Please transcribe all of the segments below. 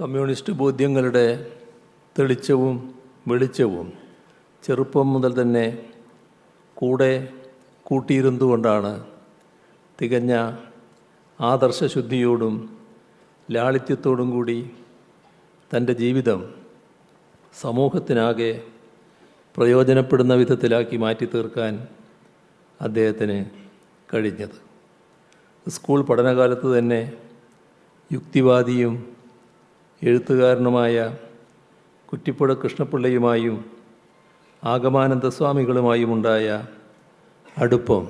Communist ബോധ്യങ്ങളുടെ തെളിച്ചവും വെളിച്ചവും ചെറുപ്പം മുതൽ തന്നെ കൂടെ കൂട്ടിയിരുന്നുകൊണ്ടാണ് തികഞ്ഞ ആദർശശുദ്ധിയോടും ലാളിത്യത്തോടും കൂടി തന്റെ ജീവിതം സമൂഹത്തിനാകെ പ്രയോജനപ്പെടുന്ന വിധത്തിലാക്കി മാറ്റി തീർക്കാൻ അദ്ദേഹത്തിന് കഴിഞ്ഞത്. സ്കൂൾ പഠനകാലത്ത് തന്നെ യുക്തിവാദിയും എഴുത്തുകാരനുമായ കുറ്റിപ്പുഴ കൃഷ്ണപിള്ളയുമായും ആഗമാനന്ദ സ്വാമികളുമായും ഉണ്ടായ അടുപ്പം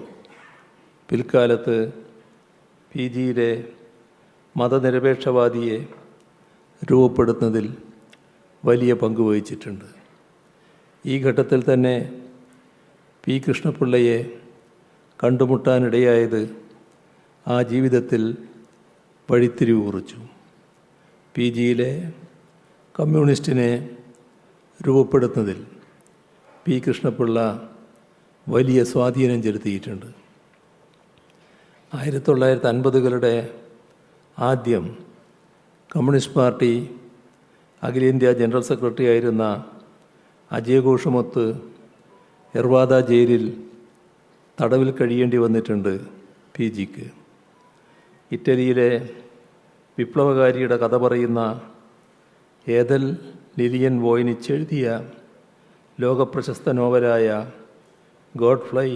പിൽക്കാലത്ത് പി ജിയിലെ മതനിരപേക്ഷവാദിയെ രൂപപ്പെടുത്തുന്നതിൽ വലിയ പങ്ക് വഹിച്ചിട്ടുണ്ട്. ഈ ഘട്ടത്തിൽ തന്നെ പി കൃഷ്ണപിള്ളയെ കണ്ടുമുട്ടാനിടയായത് ആ ജീവിതത്തിൽ വഴിത്തിരിവ് കുറിച്ചു. പി ജിയിലെ കമ്മ്യൂണിസ്റ്റിനെ രൂപപ്പെടുത്തുന്നതിൽ പി കൃഷ്ണപിള്ള വലിയ സ്വാധീനം ചെലുത്തിയിട്ടുണ്ട്. ആയിരത്തി തൊള്ളായിരത്തി അൻപതുകളുടെ ആദ്യം കമ്മ്യൂണിസ്റ്റ് പാർട്ടി അഖിലേന്ത്യാ ജനറൽ സെക്രട്ടറി ആയിരുന്ന അജയഘോഷമൊത്ത് എർവാദ ജയിലിൽ തടവിൽ കഴിയേണ്ടി വന്നിട്ടുണ്ട് പി ജിക്ക്. ഇറ്റലിയിലെ വിപ്ലവകാരിയുടെ കഥ പറയുന്ന ഏതൽ ലിലിയൻ വോയിനിച്ച് എഴുതിയ ലോകപ്രശസ്ത നോവലായ ഗോഡ് ഫ്ലൈ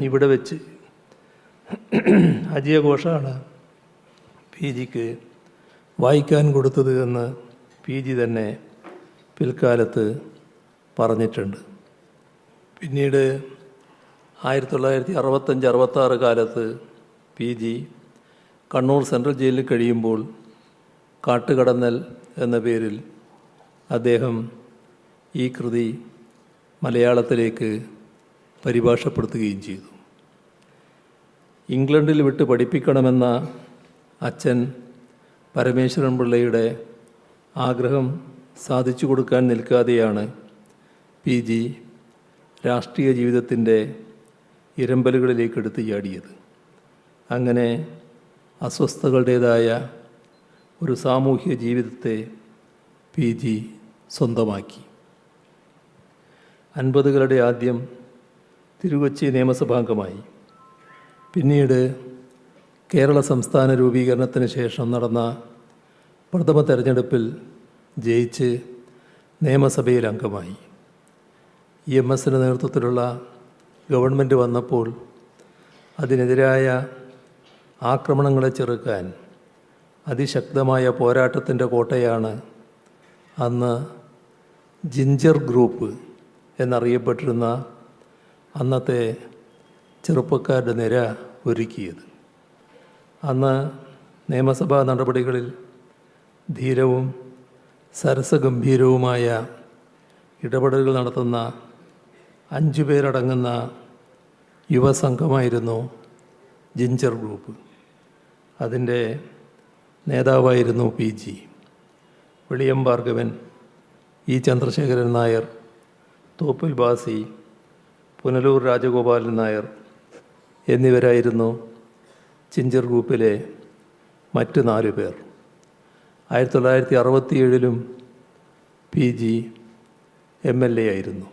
ഇവിടെ വെച്ച് അജയഘോഷാണ് പി ജിക്ക് വായിക്കാൻ കൊടുത്തത് എന്ന് പി ജി തന്നെ പിൽക്കാലത്ത് പറഞ്ഞിട്ടുണ്ട്. പിന്നീട് ആയിരത്തി തൊള്ളായിരത്തി അറുപത്തഞ്ച് അറുപത്താറ് കാലത്ത് പി ജി കണ്ണൂർ സെൻട്രൽ ജയിലിൽ കഴിയുമ്പോൾ കാട്ടുകടന്നൽ എന്ന പേരിൽ അദ്ദേഹം ഈ കൃതി മലയാളത്തിലേക്ക് പരിഭാഷപ്പെടുത്തുകയും ചെയ്തു. ഇംഗ്ലണ്ടിൽ വിട്ട് പഠിപ്പിക്കണമെന്ന അച്ഛൻ പരമേശ്വരൻ പിള്ളയുടെ ആഗ്രഹം സാധിച്ചു കൊടുക്കാൻ നിൽക്കാതെയാണ് പി ജി രാഷ്ട്രീയ ജീവിതത്തിന്റെ ഇരമ്പലുകളിലേക്ക് എടുത്തു ചാടിയത്. അങ്ങനെ അസ്വസ്ഥതകളുടേതായ ഒരു സാമൂഹിക ജീവിതത്തെ പി ജി സ്വന്തമാക്കി. അൻപതുകളുടെ ആദ്യം തിരുവച്ചി നിയമസഭാംഗമായി. പിന്നീട് കേരള സംസ്ഥാന രൂപീകരണത്തിന് ശേഷം നടന്ന പ്രഥമ തെരഞ്ഞെടുപ്പിൽ ജയിച്ച് നിയമസഭയിൽ അംഗമായി. ഇ എം എസിന്റെ നേതൃത്വത്തിലുള്ള ഗവൺമെന്റ് വന്നപ്പോൾ അതിനെതിരായ ആക്രമണങ്ങളെ ചെറുക്കാൻ അതിശക്തമായ പോരാട്ടത്തിന്റെ കോട്ടയാണ് അന്ന് ജിഞ്ചർ ഗ്രൂപ്പ് എന്നറിയപ്പെട്ടിരുന്ന അന്നത്തെ ചെറുപ്പക്കാരുടെ നിര ഒരുക്കിയത്. അന്ന് നിയമസഭാ നടപടികളിൽ ധീരവും സരസഗംഭീരവുമായ ഇടപെടലുകൾ നടത്തുന്ന അഞ്ചു പേരടങ്ങുന്ന യുവസംഘമായിരുന്നു ജിഞ്ചർ ഗ്രൂപ്പ്. അതിന്റെ നേതാവായിരുന്നു P G. Veliyam Bhargavan E Chandrasekharan Nair Thoppil Basi Punalur Rajagopalan Nair എന്നിവരായിരുന്നു ചിഞ്ചർ ഗ്രൂപ്പിലെ മറ്റ് നാല് പേർ. ആയിരത്തി തൊള്ളായിരത്തി അറുപത്തിയേഴിലും P G M L A ആയിരുന്നു.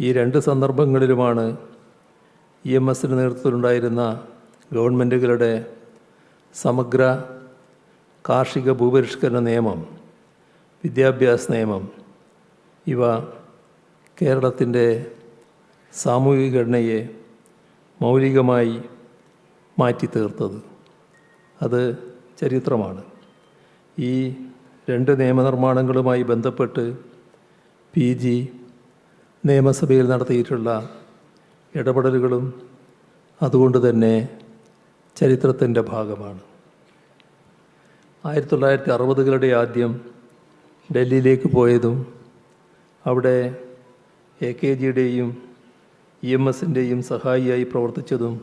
ഈ രണ്ട് സന്ദർഭങ്ങളിലുമാണ് ഇ എം എസിന് നേതൃത്വത്തിലുണ്ടായിരുന്ന ഗവൺമെന്റുകളുടെ സമഗ്ര കാർഷിക ഭൂപരിഷ്കരണ നിയമം വിദ്യാഭ്യാസ നിയമം ഇവ കേരളത്തിന്റെ സാമൂഹിക ഘടനയെ മൗലികമായി മാറ്റി തീർത്തത് അത് ചരിത്രമാണ്. ഈ രണ്ട് നിയമനിർമ്മാണങ്ങളുമായി ബന്ധപ്പെട്ട് പി ജി നിയമസഭയിൽ നടത്തിയിട്ടുള്ള ഇടപെടലുകളും അതുകൊണ്ട് തന്നെ ചരിത്രത്തിന്റെ ഭാഗമാണ്. ആയിരത്തി തൊള്ളായിരത്തി അറുപതുകളുടെ ആദ്യം ഡൽഹിയിലേക്ക് പോയതും അവിടെ എ കെ ജിയുടെയും ഇ എം എസിന്റെയും സഹായിയായി പ്രവർത്തിച്ചതും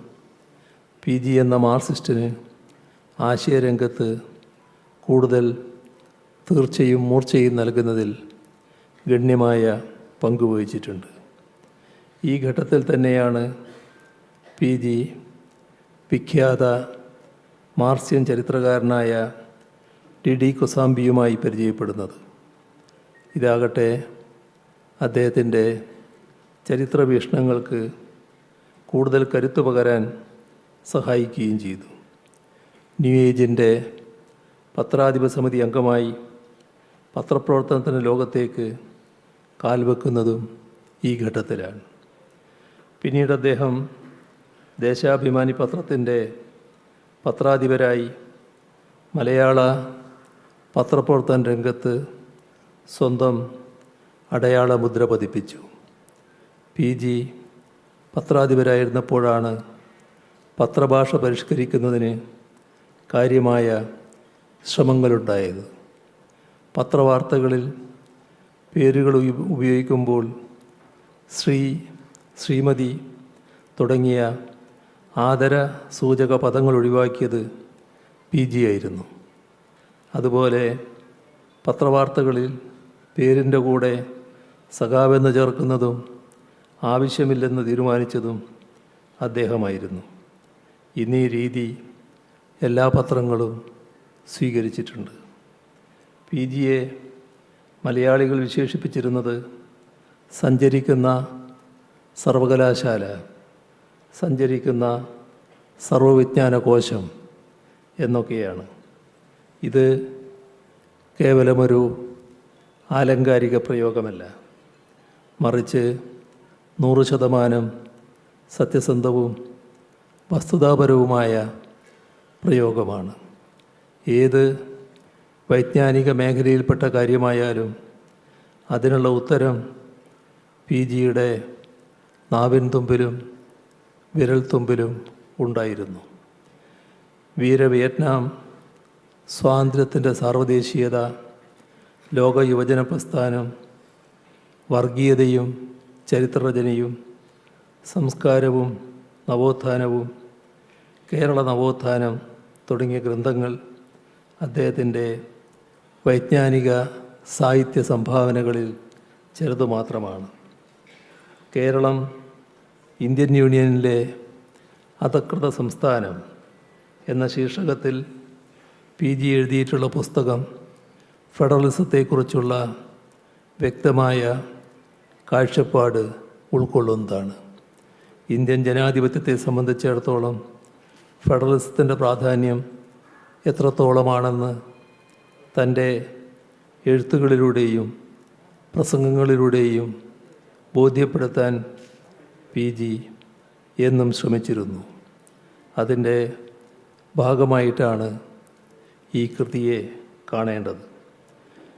പി ജി എന്ന മാർസിസ്റ്റിന് ആശയരംഗത്ത് കൂടുതൽ തീർച്ചയും മൂർച്ചയും നൽകുന്നതിൽ ഗണ്യമായ പങ്കുവഹിച്ചിട്ടുണ്ട് ഈ ഘട്ടത്തിൽ തന്നെയാണ് പി ജി വിഖ്യാത മാർസ്യൻ ചരിത്രകാരനായ ടി ഡി കൊസാംബിയുമായി പരിചയപ്പെടുന്നത്. ഇതാകട്ടെ അദ്ദേഹത്തിന്റെ ചരിത്ര വീക്ഷണങ്ങൾക്ക് കൂടുതൽ കരുത്തു പകരാൻ സഹായിക്കുകയും ചെയ്തു. ന്യൂ ഏജിന്റെ പത്രാധിപ സമിതി അംഗമായി പത്രപ്രവർത്തനത്തിന് ലോകത്തേക്ക് കാൽവെക്കുന്നതും ഈ ഘട്ടത്തിലാണ്. പിന്നീട് അദ്ദേഹം ദേശാഭിമാനി പത്രത്തിന്റെ പത്രാധിപരായി മലയാള പത്രപ്രവർത്തന രംഗത്ത് സ്വന്തം അടയാള മുദ്ര പതിപ്പിച്ചു. പി. ജി. പത്രാധിപരായിരുന്നപ്പോഴാണ് പത്രഭാഷ പരിഷ്കരിക്കുന്നതിന് കാര്യമായ ശ്രമങ്ങളുണ്ടായത്. പത്രവാർത്തകളിൽ പേരുകൾ ഉപയോഗിക്കുമ്പോൾ ശ്രീ ശ്രീമതി തുടങ്ങിയ ആദര സൂചക പദങ്ങൾ ഒഴിവാക്കിയത് പി ജി ആയിരുന്നു. അതുപോലെ പത്രവാർത്തകളിൽ പേരിന്റെ കൂടെ സഖാവെന്ന് ചേർക്കുന്നതും ആവശ്യമില്ലെന്ന് തീരുമാനിച്ചതും അദ്ദേഹമായിരുന്നു. ഇന്നീ രീതി എല്ലാ പത്രങ്ങളും സ്വീകരിച്ചിട്ടുണ്ട്. പി ജിയെ മലയാളികൾ വിശേഷിപ്പിച്ചിരുന്നത് സഞ്ചരിക്കുന്ന സർവകലാശാല സഞ്ചരിക്കുന്ന സർവവിജ്ഞാന കോശം എന്നൊക്കെയാണ്. ഇത് കേവലമൊരു ആലങ്കാരിക പ്രയോഗമല്ല. മറിച്ച് നൂറ് ശതമാനം സത്യസന്ധവും വസ്തുതാപരവുമായ പ്രയോഗമാണ്. ഏത് വൈജ്ഞാനിക മേഖലയിൽപ്പെട്ട കാര്യമായാലും അതിനുള്ള ഉത്തരം പി ജിയുടെ നാവിൻ തുമ്പിലും വിരൽ തുമ്പിലും ഉണ്ടായിരുന്നു. വീര വിയറ്റ്നാം സ്വാതന്ത്ര്യത്തിന്റെ സാർവദേശീയത ലോക യുവജന പ്രസ്ഥാനം വർഗീയതയും ചരിത്രരചനയും സംസ്കാരവും നവോത്ഥാനവും കേരള നവോത്ഥാനം തുടങ്ങിയ ഗ്രന്ഥങ്ങൾ അദ്ദേഹത്തിന്റെ വൈജ്ഞാനിക സാഹിത്യ സംഭാവനകളിൽ ചെറുതു മാത്രമാണ്. കേരളം ഇന്ത്യൻ യൂണിയനിലെ അധകൃത സംസ്ഥാനം എന്ന ശീർഷകത്തിൽ പി ജി എഴുതിയിട്ടുള്ള പുസ്തകം ഫെഡറലിസത്തെക്കുറിച്ചുള്ള വ്യക്തമായ കാഴ്ചപ്പാട് ഉൾക്കൊള്ളുന്നതാണ്. ഇന്ത്യൻ ജനാധിപത്യത്തെ സംബന്ധിച്ചിടത്തോളം ഫെഡറലിസത്തിന്റെ പ്രാധാന്യം എത്രത്തോളമാണെന്ന് തന്റെ എഴുത്തുകളിലൂടെയും പ്രസംഗങ്ങളിലൂടെയും ബോധ്യപ്പെടുത്താൻ പി ജി എന്നും ശ്രമിച്ചിരുന്നു അതിന്റെ ഭാഗമായിട്ടാണ് ഈ കൃതിയെ കാണേണ്ടത്.